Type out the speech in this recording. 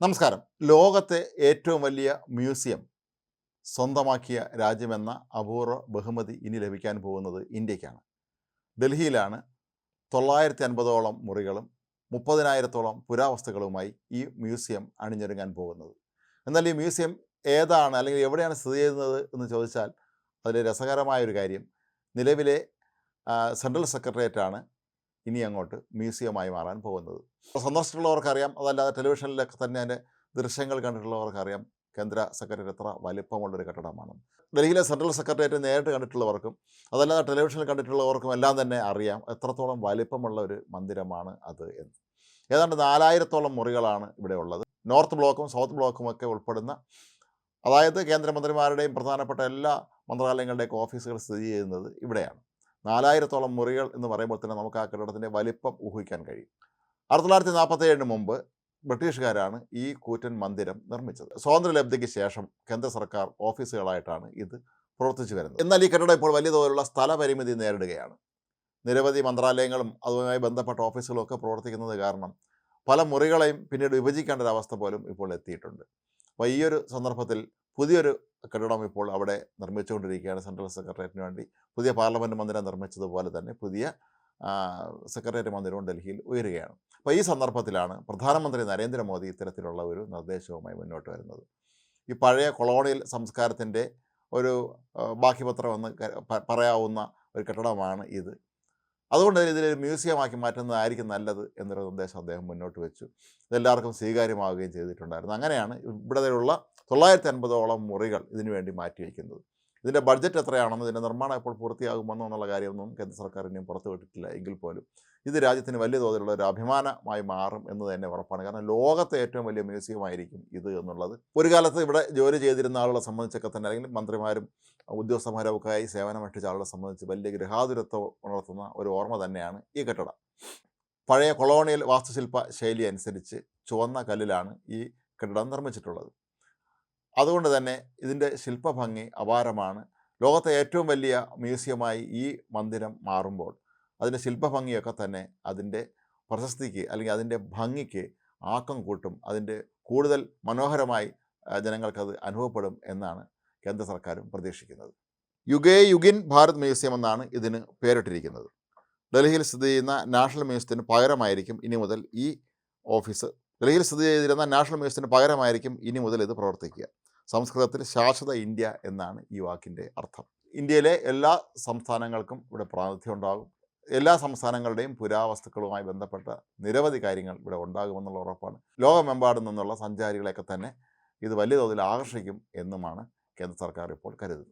നമസ്കാരം. ലോകത്തെ ഏറ്റവും വലിയ മ്യൂസിയം സ്വന്തമാക്കിയ രാജ്യമെന്ന അപൂർവ ബഹുമതി ഇനി ലഭിക്കാൻ പോകുന്നത് ഇന്ത്യക്കാണ്. ഡൽഹിയിലാണ് തൊള്ളായിരത്തി അൻപതോളം മുറികളും മുപ്പതിനായിരത്തോളം പുരാവസ്തുക്കളുമായി ഈ മ്യൂസിയം അണിഞ്ഞൊരുങ്ങാൻ പോകുന്നത്. എന്നാൽ ഈ മ്യൂസിയം ഏതാണ് അല്ലെങ്കിൽ എവിടെയാണ് സ്ഥിതി ചെയ്യുന്നത് എന്ന് ചോദിച്ചാൽ അതിൽ രസകരമായൊരു കാര്യം നിലവിലെ സെൻട്രൽ സെക്രട്ടേറിയറ്റാണ് ഇനി അങ്ങോട്ട് മ്യൂസിയമായി മാറാൻ പോകുന്നത്. സന്ദർശിച്ചിട്ടുള്ളവർക്കറിയാം അതല്ലാതെ ടെലിവിഷനിലൊക്കെ തന്നെ അതിന്റെ ദൃശ്യങ്ങൾ കണ്ടിട്ടുള്ളവർക്കറിയാം കേന്ദ്ര സെക്രട്ടറി എത്ര വലിപ്പമുള്ളൊരു കെട്ടിടമാണ്. ഡൽഹിയിലെ സെൻട്രൽ സെക്രട്ടേറിയറ്റ് നേരിട്ട് കണ്ടിട്ടുള്ളവർക്കും അതല്ലാതെ ടെലിവിഷനിൽ കണ്ടിട്ടുള്ളവർക്കും എല്ലാം തന്നെ അറിയാം എത്രത്തോളം വലിപ്പമുള്ള ഒരു മന്ദിരമാണ് അത് എന്ന്. ഏതാണ്ട് നാലായിരത്തോളം മുറികളാണ് ഇവിടെ ഉള്ളത്. നോർത്ത് ബ്ലോക്കും സൗത്ത് ബ്ലോക്കും ഒക്കെ ഉൾപ്പെടുന്ന അതായത് കേന്ദ്രമന്ത്രിമാരുടെയും പ്രധാനപ്പെട്ട എല്ലാ മന്ത്രാലയങ്ങളുടെയൊക്കെ ഓഫീസുകൾ സ്ഥിതി ചെയ്യുന്നത് ഇവിടെയാണ്. നാലായിരത്തോളം മുറികൾ എന്ന് പറയുമ്പോൾ തന്നെ നമുക്ക് ആ കെട്ടിടത്തിന്റെ വലിപ്പം ഊഹിക്കാൻ കഴിയും. ആയിരത്തി തൊള്ളായിരത്തി നാൽപ്പത്തി ഏഴിന് മുമ്പ് ബ്രിട്ടീഷുകാരാണ് ഈ കൂറ്റൻ മന്ദിരം നിർമ്മിച്ചത്. സ്വാതന്ത്ര്യലബ്ധിക്ക് ശേഷം കേന്ദ്ര സർക്കാർ ഓഫീസുകളായിട്ടാണ് ഇത് പ്രവർത്തിച്ചു വരുന്നത്. എന്നാൽ ഈ കെട്ടിടം ഇപ്പോൾ വലിയ തോതിലുള്ള സ്ഥലപരിമിതി നേരിടുകയാണ്. നിരവധി മന്ത്രാലയങ്ങളും അതുമായി ബന്ധപ്പെട്ട ഓഫീസുകളും ഒക്കെ പ്രവർത്തിക്കുന്നത് കാരണം പല മുറികളെയും പിന്നീട് വിഭജിക്കേണ്ട ഒരു അവസ്ഥ പോലും ഇപ്പോൾ എത്തിയിട്ടുണ്ട്. അപ്പോൾ ഈ ഒരു സന്ദർഭത്തിൽ പുതിയൊരു കെട്ടിടം ഇപ്പോൾ അവിടെ നിർമ്മിച്ചുകൊണ്ടിരിക്കുകയാണ് സെൻട്രൽ സെക്രട്ടേറിയറ്റിന് വേണ്ടി. പുതിയ പാർലമെന്റ് മന്ദിരം നിർമ്മിച്ചതുപോലെ തന്നെ പുതിയ സെക്രട്ടേറിയറ്റ് മന്ദിരവും ഡൽഹിയിൽ ഉയരുകയാണ്. അപ്പോൾ ഈ സന്ദർഭത്തിലാണ് പ്രധാനമന്ത്രി നരേന്ദ്രമോദി ഇത്തരത്തിലുള്ള ഒരു നിർദ്ദേശവുമായി മുന്നോട്ട് വരുന്നത്. ഈ പഴയ കൊളോണിയൽ സംസ്കാരത്തിന്റെ ഒരു ബാക്കിപത്രം എന്ന് പറയാവുന്ന ഒരു കെട്ടിടമാണ് ഇത്. അതുകൊണ്ട് തന്നെ ഇതിലൊരു മ്യൂസിയമാക്കി മാറ്റുന്നതായിരിക്കും നല്ലത് എന്നൊരു നിർദ്ദേശം അദ്ദേഹം മുന്നോട്ട് വെച്ചു. ഇതെല്ലാവർക്കും സ്വീകാര്യമാവുകയും ചെയ്തിട്ടുണ്ടായിരുന്നു. അങ്ങനെയാണ് ഇവിടെയുള്ള തൊള്ളായിരത്തി അൻപതോളം മുറികൾ ഇതിനുവേണ്ടി മാറ്റിവെക്കുന്നത് ഇതിന്റെ ബഡ്ജറ്റ് എത്രയാണെന്ന് ഇതിന്റെ നിർമ്മാണം എപ്പോൾ പൂർത്തിയാകുമെന്നോ എന്നുള്ള കാര്യമൊന്നും കേന്ദ്ര സർക്കാർ ഇനിയും പുറത്തുവിട്ടിട്ടില്ല എങ്കിൽ പോലും ഇത് രാജ്യത്തിന് വലിയ തോതിലുള്ള ഒരു അഭിമാനമായി മാറും എന്ന് തന്നെ ഉറപ്പാണ്. കാരണം ലോകത്തെ ഏറ്റവും വലിയ മ്യൂസിയമായിരിക്കും ഇത് എന്നുള്ളത്. ഒരു കാലത്ത് ഇവിടെ ജോലി ചെയ്തിരുന്ന ആളുകളെ സംബന്ധിച്ചൊക്കെ തന്നെ അല്ലെങ്കിൽ മന്ത്രിമാരും ഉദ്യോഗസ്ഥന്മാരും ഒക്കെ ആയി സേവനമനുഷ്ഠിച്ച ആളുകളെ സംബന്ധിച്ച് വലിയ ഗൃഹാതുരത്വം ഉണർത്തുന്ന ഒരു ഓർമ്മ തന്നെയാണ് ഈ കെട്ടിടം. പഴയ കൊളോണിയൽ വാസ്തുശില്പ ശൈലി അനുസരിച്ച് ചുവന്ന കല്ലിലാണ് ഈ കെട്ടിടം നിർമ്മിച്ചിട്ടുള്ളത്. അതുകൊണ്ട് തന്നെ ഇതിന്റെ ശില്പഭംഗി അപാരമാണ്. ലോകത്തെ ഏറ്റവും വലിയ മ്യൂസിയമായി ഈ മന്ദിരം മാറുമ്പോൾ അതിന്റെ ശില്പഭംഗിയൊക്കെ തന്നെ അതിന്റെ പ്രശസ്തിക്ക് അല്ലെങ്കിൽ അതിന്റെ ഭംഗിക്ക് ആക്കം കൂട്ടും. അതിന്റെ കൂടുതൽ മനോഹരമായി ജനങ്ങൾക്കത് അനുഭവപ്പെടും എന്നാണ് കേന്ദ്ര സർക്കാരും പ്രതീക്ഷിക്കുന്നത്. യുഗേ യുഗിൻ ഭാരത് മ്യൂസിയം എന്നാണ് ഇതിന് പേരിട്ടിരിക്കുന്നത്. ഡൽഹിയിൽ സ്ഥിതി ചെയ്യുന്ന നാഷണൽ മ്യൂസിയത്തിന് പകരമായിരിക്കും ഇനി മുതൽ ഈ ഓഫീസ് ഡൽഹിയിൽ സ്ഥിതി ചെയ്തിരുന്ന നാഷണൽ മ്യൂസിയത്തിന് പകരമായിരിക്കും ഇനി മുതൽ ഇത് പ്രവർത്തിക്കുക. സംസ്കൃതത്തിൽ ശാശ്വത ഇന്ത്യ എന്നാണ് ഈ വാക്കിന്റെ അർത്ഥം. ഇന്ത്യയിലെ എല്ലാ സംസ്ഥാനങ്ങൾക്കും ഇവിടെ പ്രാതിനിധ്യം ഉണ്ടാകും. എല്ലാ സംസ്ഥാനങ്ങളുടെയും പുരാവസ്തുക്കളുമായി ബന്ധപ്പെട്ട നിരവധി കാര്യങ്ങൾ ഇവിടെ ഉണ്ടാകുമെന്നുള്ള ഉറപ്പാണ്. ലോകമെമ്പാടും നിന്നുള്ള സഞ്ചാരികളെയൊക്കെ തന്നെ ഇത് വലിയ തോതിൽ ആകർഷിക്കും എന്നുമാണ് കേന്ദ്ര സർക്കാർ ഇപ്പോൾ കരുതുന്നത്.